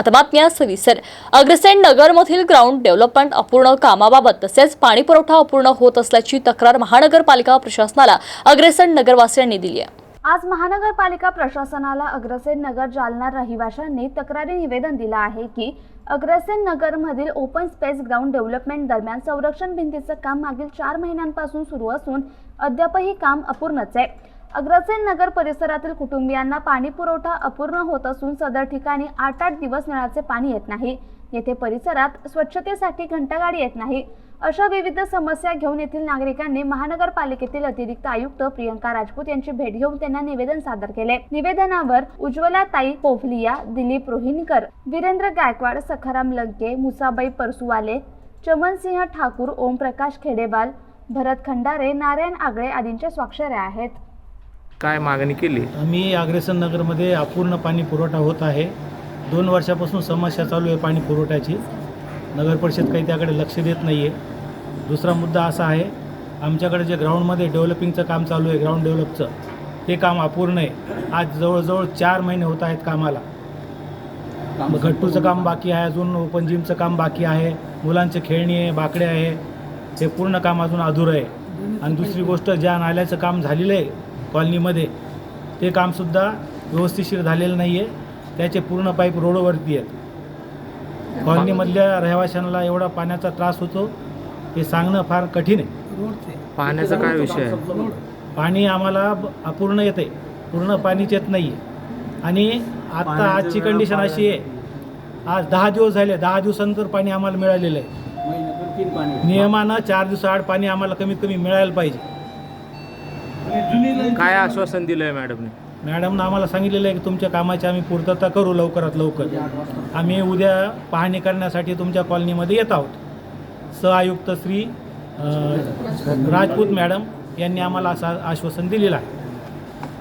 आता बातम्या सविस्तर अग्रसेन नगरमधील ग्राउंड डेव्हलपमेंट अपूर्ण कामाबाबत तसेच पाणी पुरवठा अपूर्ण होत असल्याची तक्रार महानगरपालिका प्रशासनाला अग्रसेन नगरवासियांनी दिली आहे. आज महानगरपालिका प्रशासनाला अग्रसेन नगर जालना रहिवाशांनी तक्रारी निवेदन दिलं आहे की अग्रसेन नगरमधील ओपन स्पेस ग्राउंड डेव्हलपमेंट दरम्यान संरक्षण भिंतीचं काम मागील चार महिन्यांपासून सुरू असून अद्यापही काम अपूर्णच आहे. अग्रसेन नगर परिसरातील कुटुंबियांना पाणी पुरवठा अपूर्ण होत असून सदर ठिकाणी आठ आठ दिवस नळाचे पाणी येत नाही. येथे परिसरात स्वच्छतेसाठी घंटागाडी येत नाही. अशा विविध समस्या घेऊन येथील नागरिकांनी महानगरपालिकेतील अतिरिक्त आयुक्त प्रियंका राजपूत यांची भेट घेऊन त्यांना निवेदन सादर केले. निवेदनावर उज्ज्वला ताई पोफलिया दिलीप रोहिणकर वीरेंद्र गायकवाड सखाराम लंके मुसाबाई परसुवाले चमनसिंह ठाकूर ओमप्रकाश खेडेबाल भरत खंडारे नारायण आगळे आदींच्या स्वाक्षऱ्या आहेत. काय मागणी केली? आम्ही अग्रेसन नगरमध्ये अपूर्ण पाणी पुरवठा होत आहे. दोन वर्षापासून समस्या चालू आहे पाणी पुरवठ्याची. नगर परिषद काही त्याकडे लक्ष देत नाही आहे दुसरा मुद्दा असा आहे आमच्याकडे जे ग्राउंडमध्ये डेव्हलपिंगचं काम चालू आहे ग्राउंड डेव्हलपचं ते काम अपूर्ण आहे. आज जवळजवळ चार महिने होत आहेत कामाला. गट्टूचं काम बाकी आहे अजून ओपन जिमचं काम बाकी आहे मुलांचे खेळणी आहे बाकडे आहे ते पूर्ण काम अजून अधुरं आहे. आणि दुसरी गोष्ट ज्या नाल्याचं काम झालेलं आहे कॉलनीमध्ये. ते कामसुद्धा व्यवस्थिशीर झालेलं नाही आहे त्याचे पूर्ण पाईप रोडवरती आहेत. कॉलनीमधल्या रहिवाशांना एवढा पाण्याचा त्रास होतो ते सांगणं फार कठीण आहे. पाण्याचा काय विषय आहे? पाणी आम्हाला अपूर्ण येते पूर्ण पाणीच येत नाही आहे आणि आत्ता आजची कंडिशन अशी आहे. आज दहा दिवस झाले दहा दिवसानंतर पाणी आम्हाला मिळालेलं आहे. नियमानं चार दिवसाआड पाणी आम्हाला कमीत कमी मिळायला पाहिजे. काय आश्वासन दिलंय मॅडमने? मॅडमनं आम्हाला सांगितलेलं आहे की तुमच्या कामाची आम्ही पूर्तता करू लवकरात लवकर. आम्ही उद्या पाहणी करण्यासाठी तुमच्या कॉलनीमध्ये येत आहोत. सहआयुक्त श्री राजपूत मॅडम यांनी आम्हाला असं आश्वासन दिलेलं आहे.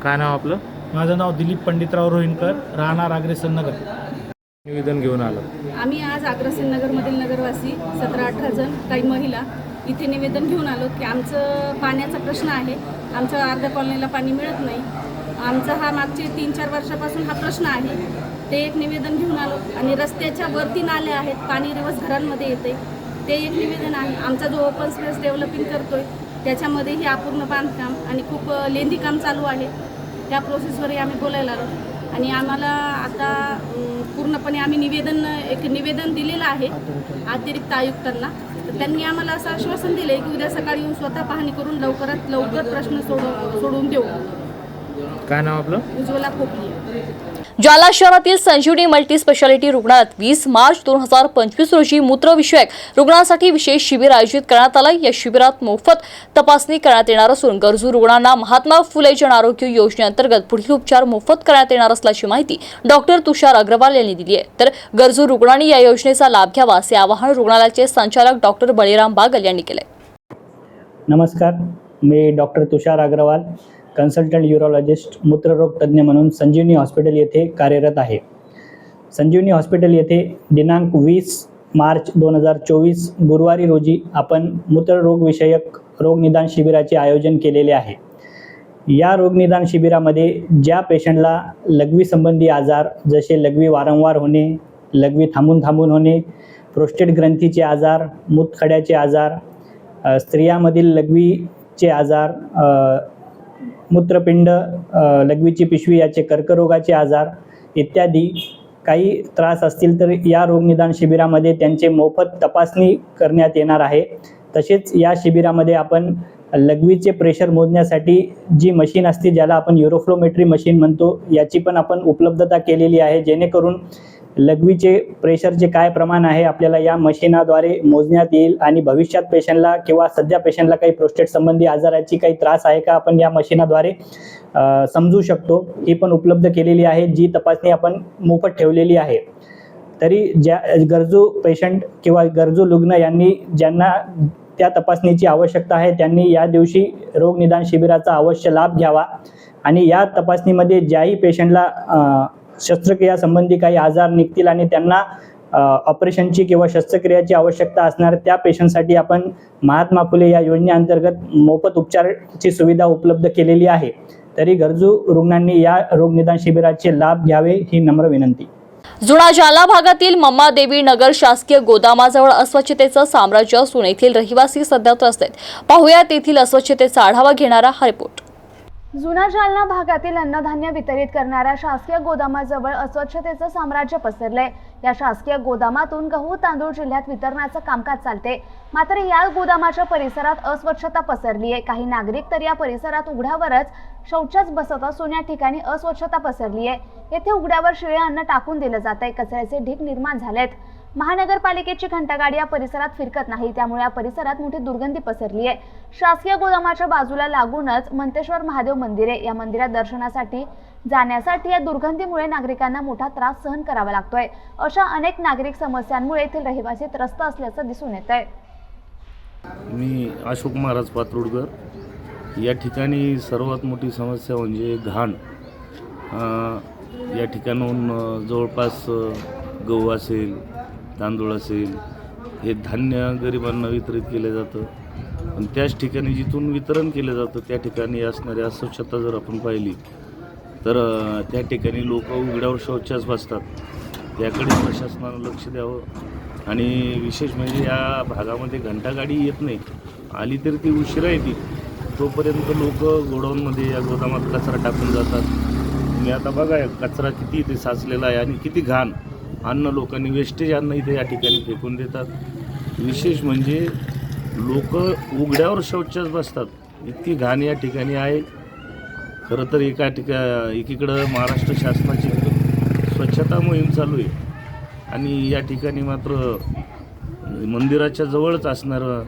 काय नाव आपलं? माझं नाव दिलीप पंडितराव रोहिणकर राहणार अग्रेसन नगर. निवेदन घेऊन आलं. आम्ही आज अग्रसेन नगरमधील नगरवासी सतरा अठरा जण काही महिला इथे निवेदन घेऊन आलो की आमचं पाण्याचा प्रश्न आहे. आमच्या अर्ध्या कॉलनीला पाणी मिळत नाही. आमचा हा मागचे तीन चार वर्षापासून हा प्रश्न आहे. ते एक निवेदन घेऊन आलो आणि रस्त्याच्या वरती नाले आहेत. पाणी रिवर्स घरांमध्ये येते. ते एक निवेदन आहे. आमचा जो ओपन स्पेस डेव्हलपिंग करतोय त्याच्यामध्येही अपूर्ण बांधकाम आणि खूप लेंदी काम चालू आहे. त्या प्रोसेसवरही आम्ही बोलायला आलो. आणि आम्हाला आता पूर्णपणे आम्ही निवेदन एक निवेदन दिलेलं आहे अतिरिक्त आयुक्तांना. त्यांनी आम्हाला असं आश्वासन दिलं की उद्या सकाळी येऊन स्वतः पाहणी करून लवकरात लवकर प्रश्न सोडव सोडवून देऊ. काय नाव आपलं? उज्ज्वला खोपली जालना शहरातील संजीवनी मल्टी स्पेशालिटी रुग्णालयात वीस मार्च दोन हजार पंचवीस रोजी मूत्रविषयक रुग्णांसाठी विशेष शिबिर आयोजित करण्यात आलं. या शिबिरात मोफत तपासणी करण्यात येणार असून गरजू रुग्णांना महात्मा फुले जन आरोग्य योजनेअंतर्गत पुढील उपचार मोफत करण्यात येणार असल्याची माहिती डॉक्टर तुषार अग्रवाल यांनी दिली आहे. तर गरजू रुग्णांनी या योजनेचा लाभ घ्यावा असे आवाहन रुग्णालयाचे संचालक डॉक्टर बळीराम बागल यांनी केले नमस्कार. मी doctor Tushar Agrawal consultant urologist मूत्ररोग तज्ज्ञ म्हणून संजीवनी हॉस्पिटल येथे कार्यरत आहे. संजीवनी हॉस्पिटल येथे दिनांक वीस मार्च दोन हजार चोवीस गुरुवारी रोजी आपण मूत्ररोगविषयक रोगनिदान शिबिराचे आयोजन केलेले आहे. या रोगनिदान शिबिरामध्ये ज्या पेशंटला लघवी संबंधी आजार जसे लघवी वारंवार होणे लघवी थांबून थांबून होणे प्रोस्टेट ग्रंथीचे आजार मूतखड्याचे आजार स्त्रियामधील लघवीचे आजार मूत्रपिंड लघवीची पिशवी याचे कर्करोगाचे आजार इत्यादी काही त्रास असतील तर या रोगनिदान शिबिरामध्ये त्यांचे मोफत तपासणी करण्यात येणार आहे. तसेच या शिबिरामध्ये आपण लघवीचे प्रेशर मोजण्यासाठी जी मशीन असते ज्याला आपण युरोफ्लोमेट्री मशीन म्हणतो याची पण आपण उपलब्धता केलेली आहे. जेणेकरून लघवीचे प्रेशरचे काय प्रमाण आहे? आपल्याला या मशीनाद्वारे मोजण्यात येईल आणि भविष्यात पेशंटला किंवा सध्या पेशंटला काही प्रोस्टेट संबंधी आजाराची काही त्रास आहे का? आपण या मशीनाद्वारे समजू शकतो. ही पण उपलब्ध केलेली आहे जी तपासणी आपण मोफत ठेवलेली आहे. तरी ज्या गरजू पेशंट किंवा गरजू रुग्ण यांनी ज्यांना त्या तपासणीची आवश्यकता आहे त्यांनी या दिवशी रोगनिदान शिबिराचा अवश्य लाभ घ्यावा. आणि या तपासणीमध्ये ज्याही पेशंटला शस्त्रक्रिया संबंधी काही आजार निघतील आणि त्यांना ऑपरेशनची किंवा शस्त्रक्रियाची आवश्यकता असणार त्या पेशंटसाठी आपण महात्मा फुले या योजनेअंतर्गत मोफत उपचाराची सुविधा उपलब्ध केलेली आहे. तरी गरजू रुग्णांनी या रोगनिदान शिबिराचे लाभ घ्यावे ही नम्र विनंती. जुना जालना भागातील मम्मादेवी नगर शासकीय गोदामाजवळ अस्वच्छतेचं साम्राज्य असून येथील रहिवासी सध्या त्रस्त आहेत. पाहूया तेथील अस्वच्छतेचा आढावा घेणारा हा रिपोर्ट. जुना जालना भागातील अन्नधान्य वितरित करणाऱ्या शासकीय गोदामाजवळ अस्वच्छतेचं साम्राज्य पसरलंय. या शासकीय गोदामातून गहू तांदूळ जिल्ह्यात वितरणाचं कामकाज चालते मात्र या गोदामाच्या परिसरात अस्वच्छता पसरली आहे काही नागरिक तर या परिसरात उघड्यावरच शौचाच बसत असून या ठिकाणी अस्वच्छता पसरली आहे येथे उघड्यावर शिळे अन्न टाकून दिलं जात आहे कचऱ्याचे ढीक निर्माण झालेत. महानगरपालिकेची घंटागाडी या परिसरात फिरकत नाही. त्यामुळे या परिसरात मोठी दुर्गंधी पसरली आहे. शासकीय गोदामाच्या बाजूला लागूनच मंतेश्वर महादेव मंदिर आहे या मंदिरात दर्शनासाठी जाण्यासाठी या दुर्गंधीमुळे नागरिकांना मोठा त्रास सहन करावा लागतोय. अशा अनेक नागरिक समस्यांमुळे येथील रहिवासी त्रस्त असल्याचं दिसून येत आहे मी अशोक महाराज पात्रोडकर. या ठिकाणी सर्वात मोठी समस्या म्हणजे घाण. या ठिकाणाहून जवळपास गहू असेल तांदूळ असेल हे धान्य गरिबांना वितरित केलं जातं. पण त्याच ठिकाणी जिथून वितरण केलं जातं त्या ठिकाणी असणारी अस्वच्छता जर आपण पाहिली तर त्या ठिकाणी लोक उघड्यावर शौचास बसतात. त्याकडे प्रशासनानं लक्ष द्यावं. आणि विशेष म्हणजे या भागामध्ये घंटागाडी येत नाही. आली तरी ती उशिरा येते. तोपर्यंत लोक गोडाऊनमध्ये या गोदामात कचरा टाकून जातात. तुम्ही आता बघा कचरा किती इथे साचलेला आहे आणि किती घाण. अन्न लोकांनी वेस्टेज अन्न इथे या ठिकाणी फेकून देतात. विशेष म्हणजे लोक उघड्यावर शौचास बसतात. इतकी घाण या ठिकाणी आहे. खरं तर एका ठिका एकीकडं महाराष्ट्र शासनाची स्वच्छता मोहीम चालू आहे. आणि या ठिकाणी मात्र मंदिराच्या जवळच असणारं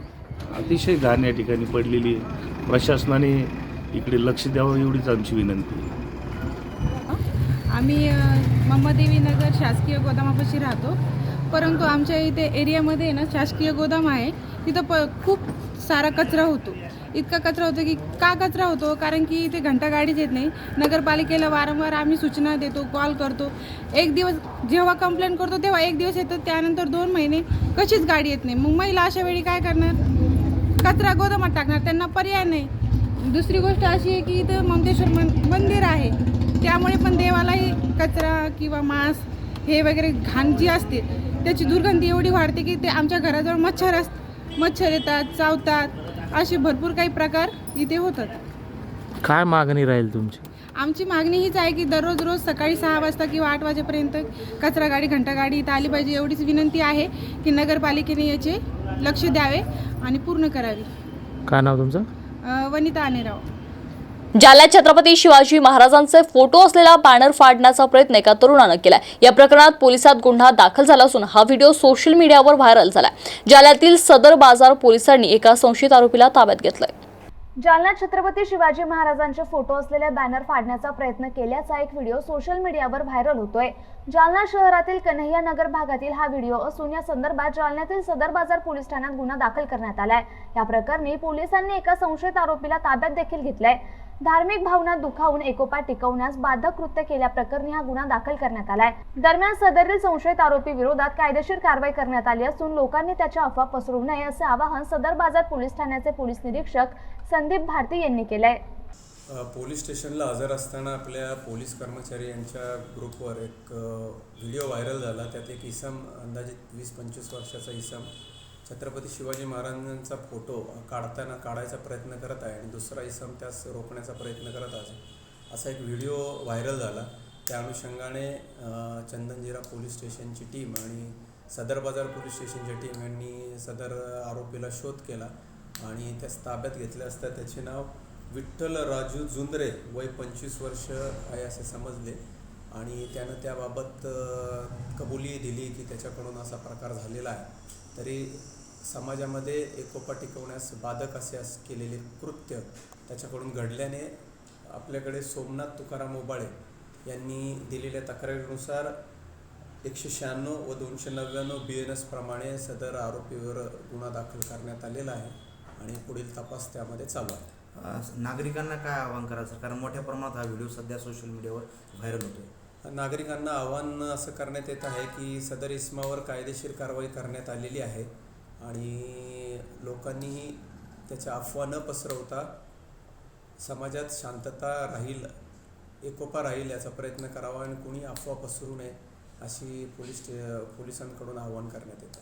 अतिशय घाण या ठिकाणी पडलेली आहे. प्रशासनाने इकडे लक्ष द्यावं एवढीच आमची विनंती आहे. आम्ही मम्मादेवी नगर शासकीय गोदामापाशी राहतो. परंतु आमच्या इथे एरियामध्ये ना शासकीय गोदाम आहे. तिथं प खूप सारा कचरा होतो. इतका कचरा होतो की का कचरा होतो? कारण की इथे घंटा गाडीच येत नाही. नगरपालिकेला वारंवार आम्ही सूचना देतो कॉल करतो. एक दिवस जेव्हा कंप्लेंट करतो तेव्हा एक दिवस येतं. त्यानंतर दोन महिने कशीच गाडी येत नाही. मग महिला अशा वेळी काय करणार? कचरा गोदामात टाकणार. त्यांना पर्याय नाही. दुसरी गोष्ट अशी आहे की इथं ममतेश्वर मंदिर आहे. त्यामुळे पण देवालाही कचरा किंवा मांस हे वगैरे घाण जी असते त्याची दुर्गंधी एवढी वाढते की ते आमच्या घराजवळ मच्छर अस मच्छर येतात चावतात असे भरपूर काही प्रकार इथे होतात. काय मागणी राहील तुमची? आमची मागणी हीच आहे की दररोज रोज सकाळी सहा वाजता किंवा आठ वाजेपर्यंत कचरा गाडी घंटा गाडी इथं आली पाहिजे एवढीच विनंती आहे की नगरपालिकेने याचे लक्ष द्यावे आणि पूर्ण करावी. काय नाव तुमचं? अ, वनिता आनेराव जालन्यात छत्रपती शिवाजी महाराजांचे फोटो असलेला बॅनर फाडण्याचा प्रयत्न एका तरुणानं केला या प्रकरणात पोलिसात गुन्हा दाखल झाला असून हा व्हिडिओ सोशल मीडियावर व्हायरल झाला जालन्यातील सदर बाजार पोलिसांनी एका संशयित आरोपीला ताब्यात घेतलंय. जालन्यात छत्रपती शिवाजी महाराजांचे फोटो असलेले बॅनर फाडण्याचा प्रयत्न केल्याचा एक व्हिडिओ सोशल मीडियावर व्हायरल होतोय. जालना शहरातील कन्हैया नगर भागातील हा व्हिडिओ असून या संदर्भात जालन्यातील सदर बाजार पोलीस ठाण्यात गुन्हा दाखल करण्यात आलाय. या प्रकरणी पोलिसांनी एका संशयित आरोपीला ताब्यात देखील घेतलाय. धार्मिक भावना दुखावून एकोपा टिकवण्यास बाधक कृत्य केल्याप्रकरणी हा गुन्हा दाखल करण्यात आलाय. दरम्यान सदरील संशयित आरोपी विरोधात कायदेशीर कारवाई करण्यात आली असून लोकांनी त्याच्या अफवा पसरवू नये असे आवाहन सदर बाजार पोलीस ठाण्याचे पोलीस निरीक्षक संदीप भारती यांनी केलंय. पोलीस स्टेशनला हजर असताना आपल्या पोलीस कर्मचारी यांच्या ग्रुपवर एक व्हिडिओ व्हायरल झाला. त्यात एक इसम अंदाजित वीस पंचवीस वर्षाचा इसम छत्रपती शिवाजी महाराजांचा फोटो काढताना काढायचा प्रयत्न करत आहे आणि दुसरा इसम त्यास रोखण्याचा प्रयत्न करत आहे. असा एक व्हिडिओ व्हायरल झाला. त्या अनुषंगाने चंदनजिरा पोलीस स्टेशनची टीम आणि सदर बाजार पोलीस स्टेशनची टीम यांनी सदर आरोपीला शोध केला आणि त्यास ताब्यात घेतले असता त्याचे नाव विठ्ठल राजू जुंद्रे वय पंचवीस वर्ष आहे असे समजले. आणि त्यानं त्याबाबत कबुली दिली की त्याच्याकडून असा प्रकार झालेला आहे. तरी समाजामध्ये एकोपा टिकवण्यास बाधक असे अस केलेले कृत्य त्याच्याकडून घडल्याने आपल्याकडे सोमनाथ तुकाराम ओबाळे यांनी दिलेल्या तक्रारीनुसार एकशे शहाण्णव व दोनशे नव्याण्णव बी एन एसप्रमाणे सदर आरोपीवर गुन्हा दाखल करण्यात आलेला आहे आणि पुढील तपास त्यामध्ये चालू आहे. नागरिकांना काय आवाहन करायचं कारण मोठ्या प्रमाणात हा व्हिडिओ सध्या सोशल मीडियावर व्हायरल होतोय. नागरिकांना आव्हान असं करण्यात येत आहे की सदर इस्मावर कायदेशीर कारवाई करण्यात आलेली आहे आणि लोकांनीही त्याच्या अफवा न पसरवता समाजात शांतता राहील एकोपा राहील याचा प्रयत्न करावा आणि कुणी अफवा पसरू नये अशी पोलीस स्टे- पोलिसांकडून आवाहन करण्यात येतं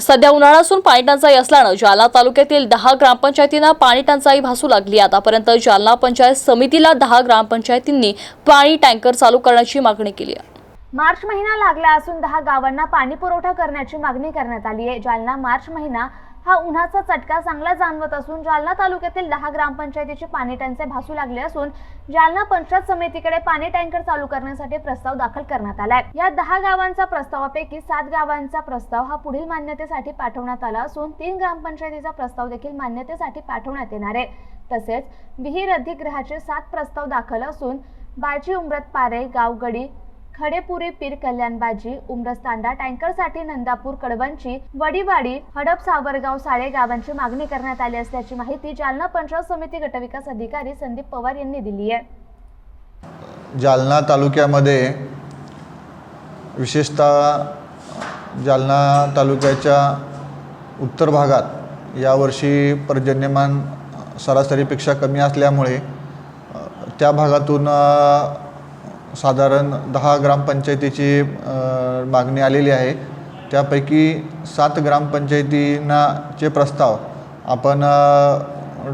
सध्या उन्हाळा असून पाणी टंचाई असल्यानं जालना तालुक्यातील दहा ग्रामपंचायतींना पाणी टंचाई भासू लागली. आतापर्यंत जालना पंचायत समितीला दहा ग्रामपंचायतींनी पाणी टँकर चालू करण्याची मागणी केली आहे. मार्च महिना लागला असून दहा गावांना पाणी पुरवठा करण्याची मागणी करण्यात आली आहे. जालना मार्च महिना हा उन्हाचा चटका चांगला जाणवत असून जालना तालुक्यातील दहा ग्रामपंचायतीचे पाणी टंचाई भासू लागले असून जालना पंचायत समितीकडे पाणी टँकर चालू करण्यासाठी प्रस्ताव दाखल करण्यात आलाय. या दहा गावांचा प्रस्तावापैकी सात गावांचा प्रस्ताव हा पुढील मान्यतेसाठी पाठवण्यात आला असून तीन ग्रामपंचायतीचा प्रस्ताव देखील मान्यतेसाठी पाठवण्यात येणार आहे. तसेच विहीर अधिग्रहाचे सात प्रस्ताव दाखल असून बाजी उमरत पारे गावगडी खडेपुरी पीर कल्याणबाजी उमरस्तांडा टँकरसाठी नंदापूर कडवंची वडीवाडी हडप सावरगाव साळे गावांची मागणी करण्यात आली असल्याची माहिती जालना पंचायत समिती गटविकास अधिकारी संदीप पवार यांनी दिली आहे. जालना तालुक्यामध्ये विशेषतः जालना तालुक्याच्या उत्तर भागात यावर्षी पर्जन्यमान सरासरीपेक्षा कमी असल्यामुळे त्या भागातून साधारण दहा ग्रामपंचायतीची मागणी आलेली आहे. त्यापैकी सात ग्रामपंचायतींना चे प्रस्ताव आपण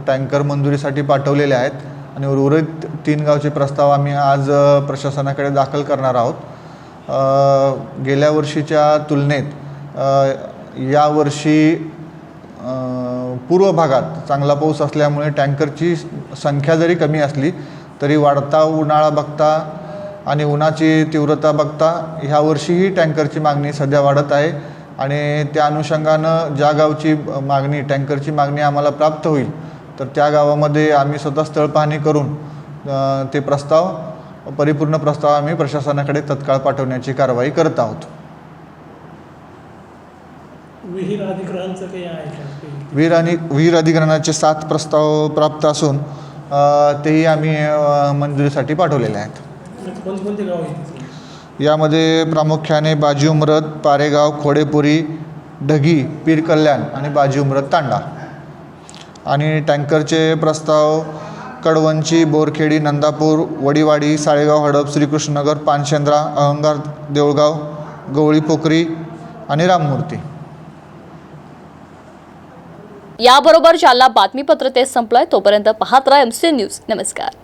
टँकर मंजुरीसाठी पाठवलेले आहेत आणि उर्वरित तीन गावचे प्रस्ताव आम्ही आज प्रशासनाकडे दाखल करणार आहोत. गेल्या वर्षीच्या तुलनेत यावर्षी पूर्व भागात चांगला पाऊस असल्यामुळे टँकरची संख्या जरी कमी असली तरी वाढता उन्हाळा बघता आणि उन्हाची तीव्रता बघता ह्या वर्षीही टँकरची मागणी सध्या वाढत आहे. आणि त्या अनुषंगानं ज्या गावची मागणी टँकरची मागणी आम्हाला प्राप्त होईल तर त्या गावामध्ये आम्ही स्वतः स्थळ पाहणी करून ते प्रस्ताव परिपूर्ण प्रस्ताव आम्ही प्रशासनाकडे तत्काळ पाठवण्याची कारवाई करत आहोत. विहीर अधिग्रहणचं काही आहे का? काही? वीर आणि वीर अधिग्रहणाचे सात प्रस्ताव प्राप्त असून तेही आम्ही मंजुरीसाठी पाठवलेले आहेत. कोणकोणते गाव आहेत यामध्ये प्रामुख्याने बाजी उमरत पारेगाव खोडेपुरी ढगी पीर कल्याण आणि बाजी उमरत तांडा. आणि टँकरचे प्रस्ताव कडवंची बोरखेडी नंदापूर वडीवाडी साळेगाव हडप श्रीकृष्णनगर पानशेंद्रा अहंगार देऊळगाव गवळी पोखरी आणि राममूर्ती. याबरोबर जालना बातमीपत्र ते संपलंय तोपर्यंत पाहत राहा एमसी न्यूज नमस्कार.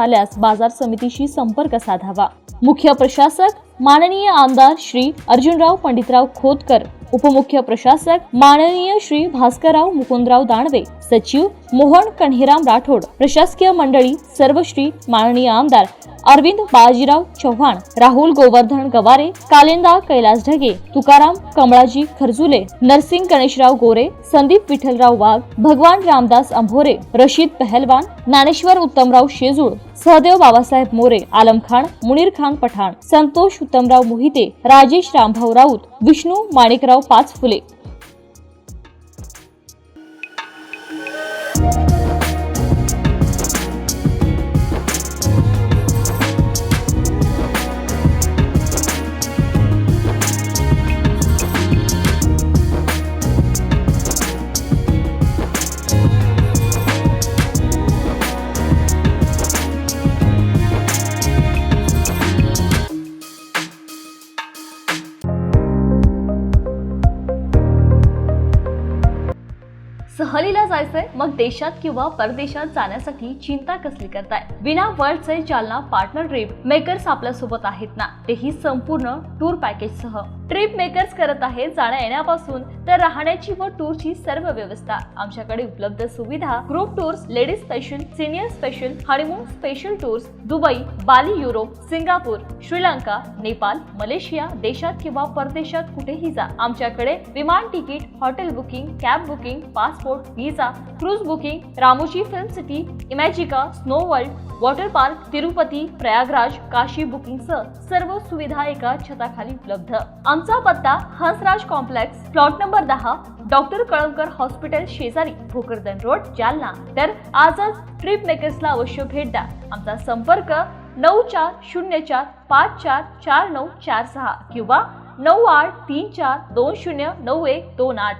आल्यास बाजार समितीशी संपर्क साधावा. मुख्य प्रशासक माननीय आमदार श्री अर्जुनराव पंडितराव खोतकर उपमुख्य प्रशासक माननीय श्री भास्करराव मुकुंदराव दानवे सचिव मोहन कन्हीराम राठोड प्रशासकीय मंडळी सर्वश्री माननीय आमदार अरविंद बाजीराव चव्हाण राहुल गोवर्धन गवारे कालिंदा कैलास ढगे तुकाराम कमळाजी खरजुले नरसिंग गणेशराव गोरे संदीप विठ्ठलराव वाघ भगवान रामदास अंभोरे रशीद पहलवान ज्ञानेश्वर उत्तमराव शेजूळ सहदेव बाबासाहेब मोरे आलम खान मुनीर खान पठाण संतोष उत्तमराव मोहिते राजेश रामभाऊ राऊत विष्णू माणिकराव पाच देशात किंवा परदेशात जाण्यासाठी चिंता कसली करताय? विना वर्ल्डचे जालना पार्टनर ट्रिप मेकर्स आपल्यासोबत आहेत ना? तेही संपूर्ण टूर पॅकेज सह. ट्रिप मेकर्स करत आहे जाण्या येण्यापासून तर राहण्याची व टूरची सर्व व्यवस्था. आमच्याकडे उपलब्ध सुविधा group tours ladies special senior special honeymoon special tours Dubai Bali Europe Singapore Sri Lanka Nepal Malaysia देशात किंवा परदेशात कुठेही जा. आमच्याकडे विमान ticket hotel booking cab booking passport visa cruise booking Ramoji film city Imagica snow world water park Tirupati Prayagraj Kashi बुकिंगसह सर्व सुविधा एका छताखाली उपलब्ध. आमचा पत्ता हंसराज कॉम्प्लेक्स प्लॉट नंबर दहा डॉक्टर कळमकर हॉस्पिटल शेजारी भोकरदन रोड जालना. तर आजच ट्रिप मेकर्सला अवश्य भेट द्या. आमचा संपर्क नऊ चार शून्य चार पाच चार चार नऊ चार सहा किंवा नऊ आठ तीन चार दोन शून्य नऊ एक दोन आठ.